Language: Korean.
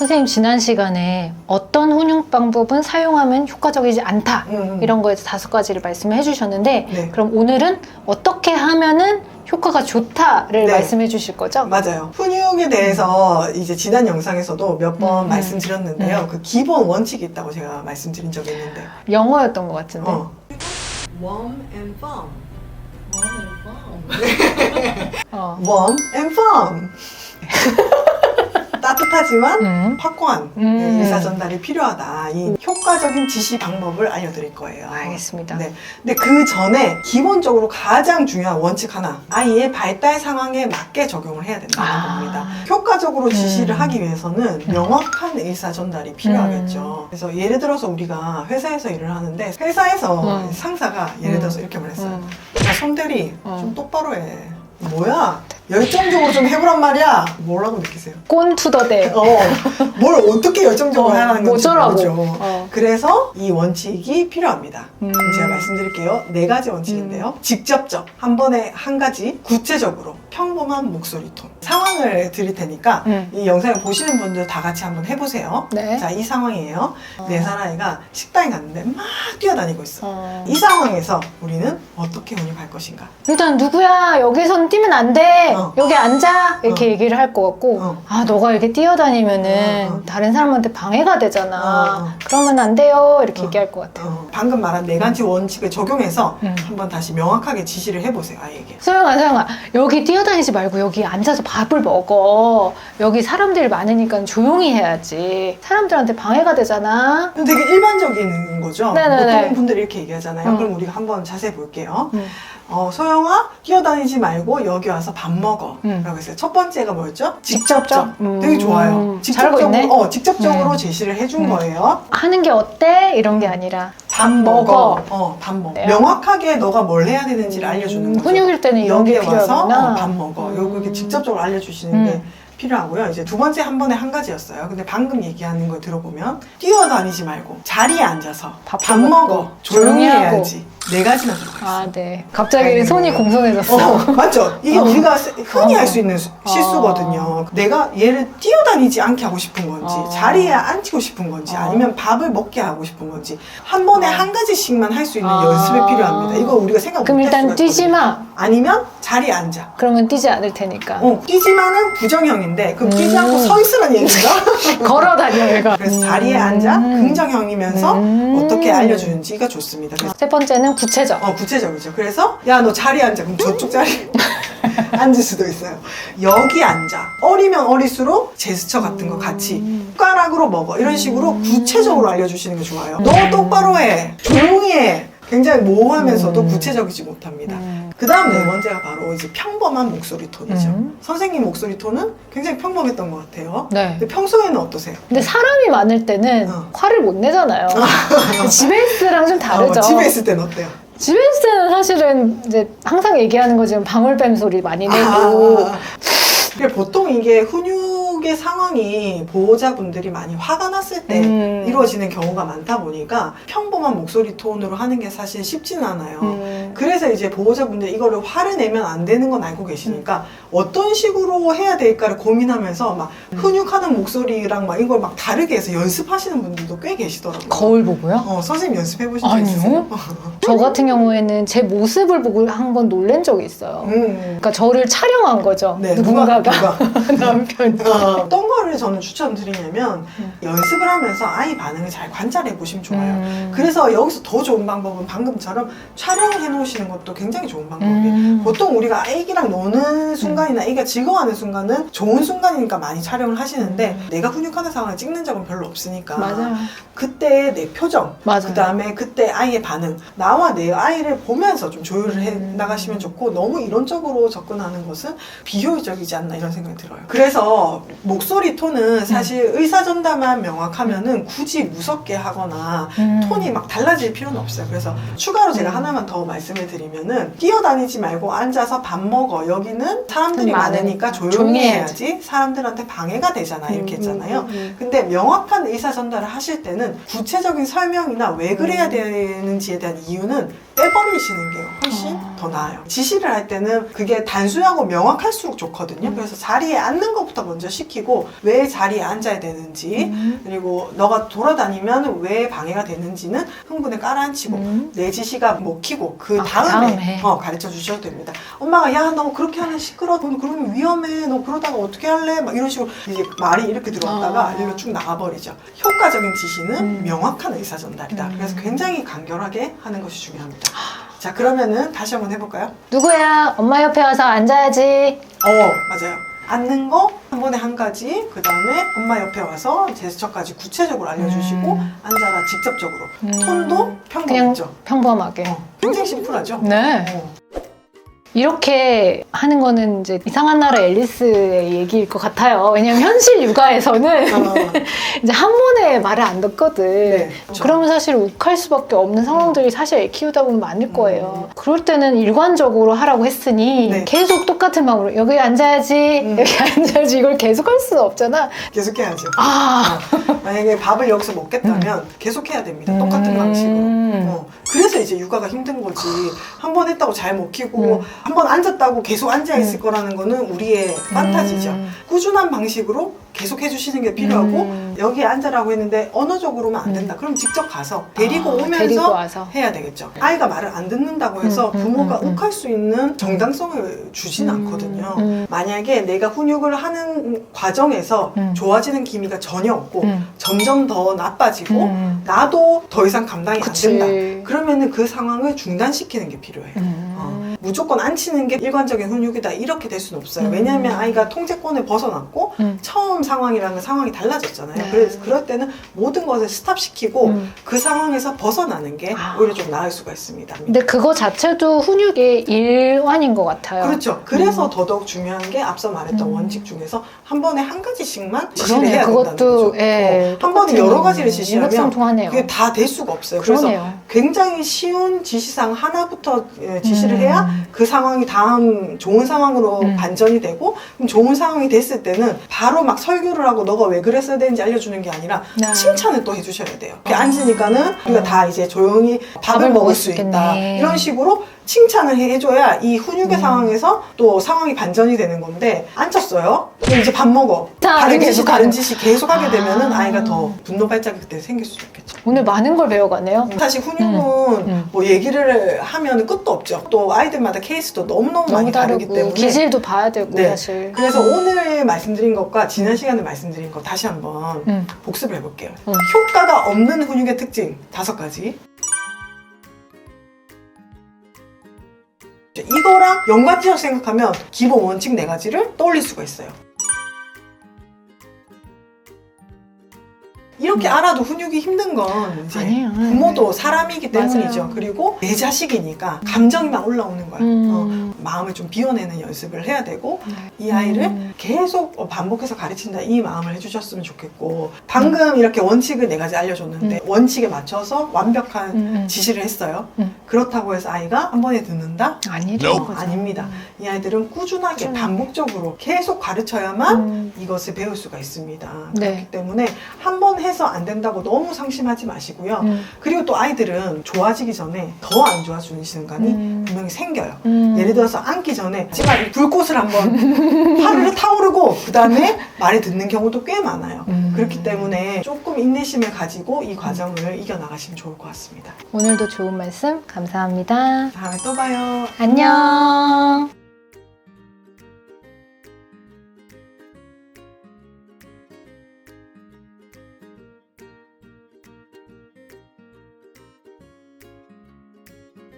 선생님 지난 시간에 어떤 훈육 방법은 사용하면 효과적이지 않다 음, 음. 이런 거에서 다섯 가지를 말씀을 해주셨는데 네. 그럼 오늘은 어떻게 하면은 효과가 좋다를 네. 말씀해 주실 거죠? 맞아요. 훈육에 대해서 이제 지난 영상에서도 몇번 음, 말씀드렸는데요. 음. 그 기본 원칙이 있다고 제가 말씀드린 적이 있는데. 영어였던 것 같은데. 어. Warm and fun. 어. Warm and fun. 따뜻하지만 음. 확고한 음. 의사 전달이 필요하다. 이 효과적인 지시 방법을 알려드릴 거예요. 알겠습니다. 네. 근데 그 전에 기본적으로 가장 중요한 원칙 하나. 아이의 발달 상황에 맞게 적용을 해야 된다는 아. 겁니다. 효과적으로 지시를 음. 하기 위해서는 명확한 의사 전달이 필요하겠죠. 그래서 예를 들어서 우리가 회사에서 일을 하는데 회사에서 음. 상사가 예를 들어서 음. 이렇게 말했어요. 음. 야, 손대리 어. 좀 똑바로 해. 뭐야? 열정적으로 좀 해보란 말이야. 뭐라고 느끼세요? 꼰투더대. 어, 뭘 어떻게 열정적으로 하라는 건지 뭐더라고. 모르죠. 어. 그래서 이 원칙이 필요합니다. 음. 그럼 제가 말씀드릴게요. 네 가지 원칙인데요. 직접적, 한 번에 한 가지, 구체적으로, 평범한 목소리 톤. 상황을 드릴 테니까 음. 이 영상을 보시는 분들 다 같이 한번 해보세요. 네. 자, 이 상황이에요. 어. 네 사람이가 식당에 갔는데 막 뛰어다니고 있어. 어. 이 상황에서 우리는 어떻게 훈육할 것인가? 일단 누구야 여기선 뛰면 안 돼. 어. 여기 앉아 이렇게 어. 얘기를 할 것 같고 어. 아 너가 이렇게 뛰어다니면은 어, 어. 다른 사람한테 방해가 되잖아. 어, 어. 그러면 안 돼요 이렇게 어. 얘기할 것 같아요. 어, 방금 말한 네 가지 원칙을 적용해서 음. 한번 다시 명확하게 지시를 해보세요, 아이에게. 소영아 소영아 여기 뛰어다니지 말고 여기 앉아서 밥을 먹어. 여기 사람들이 많으니까 조용히 해야지. 사람들한테 방해가 되잖아. 되게 일반적인 거죠. 네네네. 보통 분들이 이렇게 얘기하잖아요. 음. 그럼 우리가 한번 자세히 볼게요. 음. 어, 소영아, 뛰어다니지 말고 여기 와서 밥 먹어. 음. 라고 했어요. 첫 번째가 뭐였죠? 직접적. 음. 되게 좋아요. 직접적으로. 어, 직접적으로 음. 제시를 해준 음. 거예요. 하는 게 어때 이런 게 아니라 밥 먹어. 어, 밥 먹어. 네. 명확하게 너가 뭘 해야 되는지를 알려주는 음, 거죠. 훈육일 때는 이런 게 여기에 와서 필요하구나. 어, 밥 먹어. 음. 요거 이렇게 직접적으로 알려주시는 음. 게 필요하고요. 이제 두 번째 한 번에 한 가지였어요. 근데 방금 얘기하는 걸 들어보면 뛰어다니지 말고 자리에 앉아서 밥 밥, 먹고 먹어. 조용히 조용히 하고. 해야지. 네 가지나 들어가. 아, 네. 갑자기 아이고. 손이 공손해졌어. 어, 맞죠? 이게 어. 우리가 세- 흔히 어. 할수 있는 수- 실수거든요. 내가 얘를 뛰어다니지 않게 하고 싶은 건지, 어. 자리에 앉히고 싶은 건지, 어. 아니면 밥을 먹게 하고 싶은 건지, 한 번에 어. 한 가지씩만 할 수 있는 아. 연습이 필요합니다. 이거 우리가 생각 그럼 못할 일단 수가 뛰지. 마. 아니면 자리에 앉아. 그러면 뛰지 않을 테니까. 어, 뛰지만은 부정형인데, 그럼 뛰지 않고 음. 서 있으란 얘기인가? 걸어 다녀, 얘가. 그래서 자리에 앉아 음. 긍정형이면서 음. 어떻게 알려주는지가 좋습니다. 그래서 세 번째는 구체적. 어, 구체적이죠. 그래서, 야, 너 자리에 앉아. 그럼 저쪽 자리에 앉을 수도 있어요. 여기 앉아. 어리면 어릴수록 제스처 같은 거 같이 음. 숟가락으로 먹어. 이런 식으로 구체적으로 알려주시는 게 좋아요. 너 똑바로 해. 조용히 해. 굉장히 모호하면서도 음. 구체적이지 못합니다. 음. 그 다음 네 번째가 바로 이제 평범한 목소리 톤이죠. 음. 선생님 목소리 톤은 굉장히 평범했던 것 같아요. 네. 근데 평소에는 어떠세요? 근데 사람이 많을 때는 어. 화를 못 내잖아요. 집에 있을 때랑 좀 다르죠. 어, 집에 있을 땐 어때요? 집에 있을 때는 사실은 이제 항상 얘기하는 거지만 방울뱀 소리 많이 내고. 아, 보통 이게 훈육 의 상황이 보호자분들이 많이 화가 났을 때 음. 이루어지는 경우가 많다 보니까 평범한 목소리 톤으로 하는 게 사실 쉽지는 않아요. 음. 그래서 이제 보호자분들이 이거를 화를 내면 안 되는 건 알고 계시니까 어떤 식으로 해야 될까를 고민하면서 막 음. 훈육하는 목소리랑 막 이걸 막 다르게 해서 연습하시는 분들도 꽤 계시더라고요. 거울 보고요? 어, 선생님 연습해 보신 적 아니요. 있으세요? 저 같은 경우에는 제 모습을 보고 한번 놀란 적이 있어요. 음. 그러니까 저를 촬영한 거죠. 네, 누군가가 누가. 남편이. 어, 어떤 거를 저는 추천드리냐면 음. 연습을 하면서 아이 반응을 잘 관찰해 보시면 좋아요. 음. 그래서 여기서 더 좋은 방법은 방금처럼 촬영을 해 놓으시는 것도 굉장히 좋은 방법이에요. 음. 보통 우리가 아기랑 노는 순간 이나 아기가 즐거워하는 순간은 좋은 순간이니까 많이 촬영을 하시는데 음. 내가 훈육하는 상황을 찍는 적은 별로 없으니까 맞아요. 그때 내 표정 맞아요. 그 다음에 그때 아이의 반응 나와 내 아이를 보면서 좀 조율을 해 음. 나가시면 좋고 너무 이론적으로 접근하는 것은 비효율적이지 않나 이런 생각이 들어요 그래서 목소리 톤은 사실 의사 전담만 명확하면은 굳이 무섭게 하거나 음. 톤이 막 달라질 필요는 없어요. 그래서 추가로 제가 음. 하나만 더 말씀을 드리면은 뛰어다니지 말고 앉아서 밥 먹어. 여기는 사람들 사람들이 많으니까 조용히 해야지 사람들한테 방해가 되잖아 이렇게 음, 했잖아요. 음, 음. 근데 명확한 의사 전달을 하실 때는 구체적인 설명이나 왜 그래야 음. 되는지에 대한 이유는 떼버리시는 게 훨씬 어. 더 나아요. 지시를 할 때는 그게 단순하고 명확할수록 좋거든요. 음. 그래서 자리에 앉는 것부터 먼저 시키고 왜 자리에 앉아야 되는지 음. 그리고 너가 돌아다니면 왜 방해가 되는지는 흥분에 깔아앉히고 음. 내 지시가 먹히고 그 아, 다음에, 다음에. 어, 가르쳐 주셔도 됩니다. 엄마가 야 너 그렇게 하면 시끄러, 너 그러면 위험해, 너 그러다가 어떻게 할래? 막 이런 식으로 이제 말이 이렇게 들어왔다가 아. 일로 쭉 나가버리죠. 효과적인 지시는 음. 명확한 의사 전달이다. 음. 그래서 굉장히 간결하게 하는 것이 중요합니다. 자 그러면은 다시 한번 해볼까요? 누구야? 엄마 옆에 와서 앉아야지. 어 맞아요. 앉는 거 한 번에 한 가지, 그 다음에 엄마 옆에 와서 제스처까지 구체적으로 알려주시고 음. 앉아라 직접적으로 음. 톤도 그냥 평범했죠. 평범하게. 어, 굉장히 심플하죠. 네. 어. 이렇게 하는 거는 이제 이상한 나라 앨리스의 얘기일 것 같아요. 왜냐면 현실 육아에서는 어. 이제 한 번에 말을 안 듣거든. 네, 그렇죠. 그러면 사실 욱할 수밖에 없는 상황들이 사실 애 키우다 보면 많을 거예요. 그럴 때는 일관적으로 하라고 했으니 네. 계속 똑같은 마음으로 여기 앉아야지, 음. 여기 앉아야지 이걸 계속 할 수는 없잖아. 계속 해야죠. 아, 만약에 밥을 여기서 먹겠다면 계속 해야 됩니다. 똑같은 음. 방식으로. 어, 그래서 이제 육아가 힘든 거지. 한 번 했다고 잘 먹히고 음. 한번 앉았다고 계속 앉아 있을 거라는 거는 우리의 판타지죠. 음. 꾸준한 방식으로 계속 해주시는 게 필요하고 음. 여기 앉으라고 했는데 언어적으로만 안 된다. 그럼 직접 가서 데리고 아, 오면서 데리고. 해야 되겠죠. 아이가 말을 안 듣는다고 해서 음, 음, 부모가 음, 음. 욱할 수 있는 정당성을 주진 음, 않거든요. 음. 만약에 내가 훈육을 하는 과정에서 음. 좋아지는 기미가 전혀 없고 음. 점점 더 나빠지고 음. 나도 더 이상 감당이 그치. 안 된다. 그러면은 그 상황을 중단시키는 게 필요해요. 음. 어, 무조건 앉히는 게 일관적인 훈육이다 이렇게 될 수는 없어요. 음. 왜냐하면 아이가 통제권을 벗어났고 음. 처음 상황이라는 상황이 달라졌잖아요. 네. 그래서 그럴 때는 모든 것을 스탑시키고 음. 그 상황에서 벗어나는 게 아. 오히려 좀 나을 수가 있습니다. 근데 그거 자체도 훈육의 일환인 것 같아요. 그렇죠. 그래서 음. 더더욱 중요한 게 앞서 말했던 음. 원칙 중에서 한 번에 한 가지씩만 지시를 그러네요. 해야 된다는 거죠. 예, 어, 한 번에 여러 가지를 지시하면 일맥상통하네요. 그게 다 될 수가 없어요. 그래서 그러네요. 굉장히 쉬운 지시상 하나부터 예, 지시를 음. 해야 그 상황이 다음 좋은 상황으로 음. 반전이 되고 그럼 좋은 상황이 됐을 때는 바로 막 설교를 하고 너가 왜 그랬어야 되는지 알려주는 게 아니라 네. 칭찬을 또 해주셔야 돼요. 이렇게 아. 앉으니까는 우리가 다 이제 조용히 밥을, 밥을 먹을 수 있겠네. 있다. 이런 식으로 칭찬을 해- 해줘야 이 훈육의 음. 상황에서 또 상황이 반전이 되는 건데 앉혔어요. 그럼 이제 밥 먹어. 자, 다른 이렇게 계속 다른 지시 계속 하게 아. 되면은 아이가 더 분노 발작이 그때 생길 수도 있겠죠. 오늘 많은 걸 배워가네요. 사실 훈육은 음. 뭐 얘기를 하면 끝도 없죠. 또 아이들마다 케이스도 너무너무 많이 너무 다르기 다르고 때문에. 기질도 봐야 되고 네. 사실. 그래서 오늘 말씀드린 것과 지난 시간에 말씀드린 것 다시 한번 음. 복습을 해볼게요. 음. 효과가 없는 훈육의 특징 다섯 가지. 이거랑 연관지어 생각하면 기본 원칙 네 가지를 떠올릴 수가 있어요. 이렇게 알아도 훈육이 힘든 건 이제 음. 아니에요. 부모도 사람이기 때문이죠. 맞아요. 그리고 내 자식이니까 감정이 막 올라오는 거야. 음. 어, 마음을 좀 비워내는 연습을 해야 되고 네. 이 아이를 음. 계속 어, 반복해서 가르친다 이 마음을 해주셨으면 좋겠고 방금 이렇게 원칙을 네 가지 알려줬는데 원칙에 맞춰서 완벽한 음, 음. 지시를 했어요. 음. 그렇다고 해서 아이가 한 번에 듣는다? 아니죠. 어, 아닙니다. 이 아이들은 꾸준하게 꾸준하게. 반복적으로 계속 가르쳐야만 음. 이것을 배울 수가 있습니다. 네. 그렇기 때문에 한번 해서 안 된다고 너무 상심하지 마시고요. 음. 그리고 또 아이들은 좋아지기 전에 더 안 좋아지는 순간이 음. 분명히 생겨요. 음. 예를 들어서 앉기 전에 지금 이 불꽃을 한번 하루를 타오르고 그 다음에 말을 듣는 경우도 꽤 많아요. 음. 그렇기 때문에 조금 인내심을 가지고 이 과정을 이겨나가시면 좋을 것 같습니다. 오늘도 좋은 말씀 감사합니다. 다음에 또 봐요. 안녕.